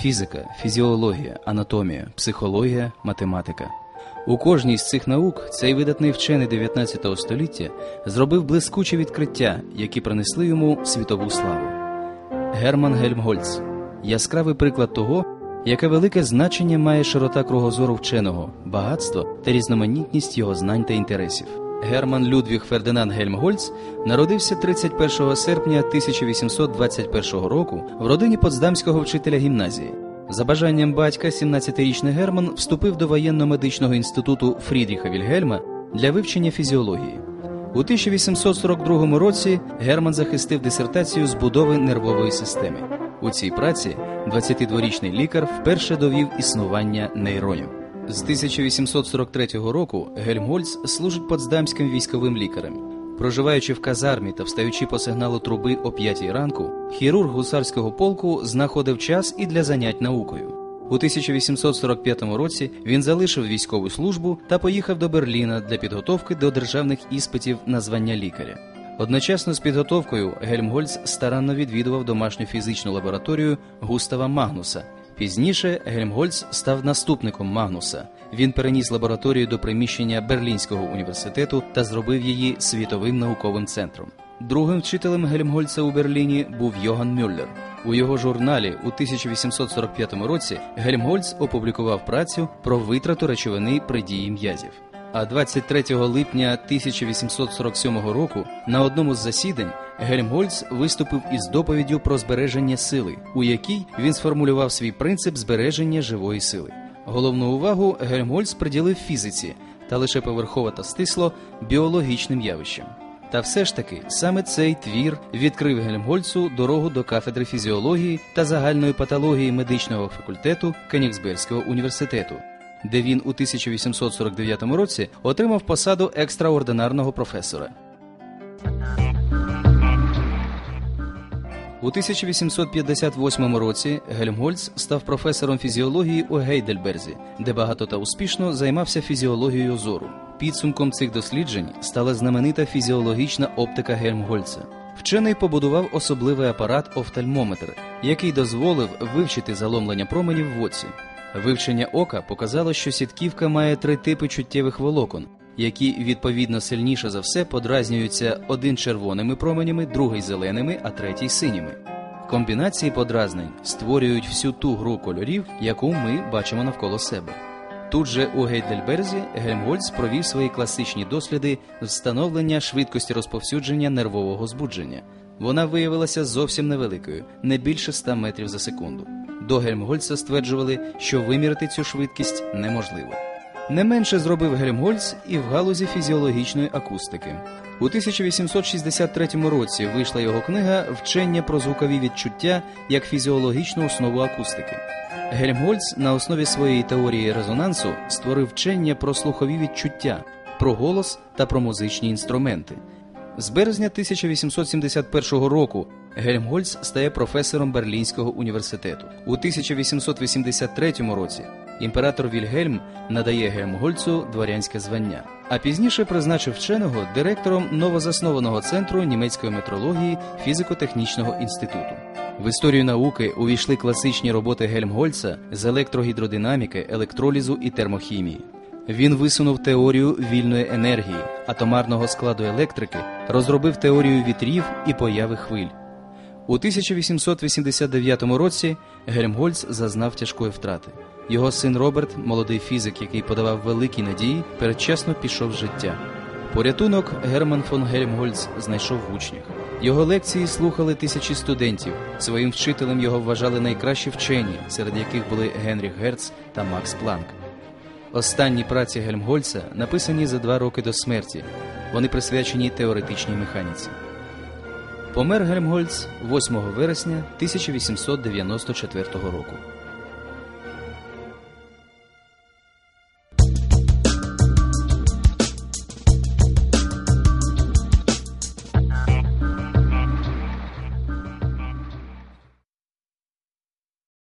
фізика, фізіологія, анатомія, психологія, математика. У кожній з цих наук цей видатний вчений 19 століття зробив блискучі відкриття, які принесли йому світову славу. Герман Гельмгольц яскравий приклад того, яке велике значення має широта кругозору вченого, багатство та різноманітність його знань та інтересів. Герман Людвіг Фердинанд Гельмгольц народився 31 серпня 1821 року в родині потсдамського вчителя гімназії. За бажанням батька, 17-річний Герман вступив до воєнно-медичного інституту Фрідріха Вільгельма для вивчення фізіології. У 1842 році Герман захистив дисертацію з будови нервової системи. У цій праці 22-річний лікар вперше довів існування нейронів. З 1843 року Гельмгольц служить потсдамським військовим лікарем. Проживаючи в казармі та встаючи по сигналу труби о 5 ранку, хірург гусарського полку знаходив час і для занять наукою. У 1845 році він залишив військову службу та поїхав до Берліна для підготовки до державних іспитів на звання лікаря. Одночасно з підготовкою Гельмгольц старанно відвідував домашню фізичну лабораторію Густава Магнуса. Пізніше Гельмгольц став наступником Магнуса. Він переніс лабораторію до приміщення Берлінського університету та зробив її світовим науковим центром. Другим вчителем Гельмгольца у Берліні був Йоган Мюллер. У його журналі у 1845 році Гельмгольц опублікував працю про витрату речовини при дії м'язів. А 23 липня 1847 року на одному з засідань Гельмгольц виступив із доповіддю про збереження сили, у якій він сформулював свій принцип збереження живої сили. Головну увагу Гельмгольц приділив фізиці та лише поверхово та стисло біологічним явищам. Та все ж таки саме цей твір відкрив Гельмгольцу дорогу до кафедри фізіології та загальної патології медичного факультету Кенігсбергського університету, де він у 1849 році отримав посаду екстраординарного професора. У 1858 році Гельмгольц став професором фізіології у Гейдельберзі, де багато та успішно займався фізіологією зору. Підсумком цих досліджень стала знаменита фізіологічна оптика Гельмгольца. Вчений побудував особливий апарат офтальмометр, який дозволив вивчити заломлення променів в оці. Вивчення ока показало, що сітківка має три типи чуттєвих волокон, які відповідно сильніше за все подразнюються один червоними променями, другий зеленими, а третій синіми. Комбінації подразнень створюють всю ту гру кольорів, яку ми бачимо навколо себе. Тут же у Гейдельберзі Гельмгольц провів свої класичні досліди встановлення швидкості розповсюдження нервового збудження. Вона виявилася зовсім невеликою, не більше 100 метрів за секунду. До Гельмгольца стверджували, що виміряти цю швидкість неможливо. Не менше зробив Гельмгольц і в галузі фізіологічної акустики. У 1863 році вийшла його книга Вчення про звукові відчуття як фізіологічну основу акустики. Гельмгольц на основі своєї теорії резонансу створив вчення про слухові відчуття, про голос та про музичні інструменти. З березня 1871 року Гельмгольц стає професором Берлінського університету. У 1883 році імператор Вільгельм надає Гельмгольцу дворянське звання, а пізніше призначив вченого директором новозаснованого центру німецької метрології фізико-технічного інституту. В історію науки увійшли класичні роботи Гельмгольца з електрогідродинаміки, електролізу і термохімії. Він висунув теорію вільної енергії, атомарного складу електрики, розробив теорію вітрів і появи хвиль. У 1889 році Гельмгольц зазнав тяжкої втрати. Його син Роберт, молодий фізик, який подавав великі надії, передчасно пішов з життя. Порятунок Герман фон Гельмгольц знайшов в учнях. Його лекції слухали тисячі студентів. Своїм вчителем його вважали найкращі вчені, серед яких були Генріх Герц та Макс Планк. Останні праці Гельмгольца написані за два роки до смерті. Вони присвячені теоретичній механіці. Помер Гельмгольц 8 вересня 1894 року.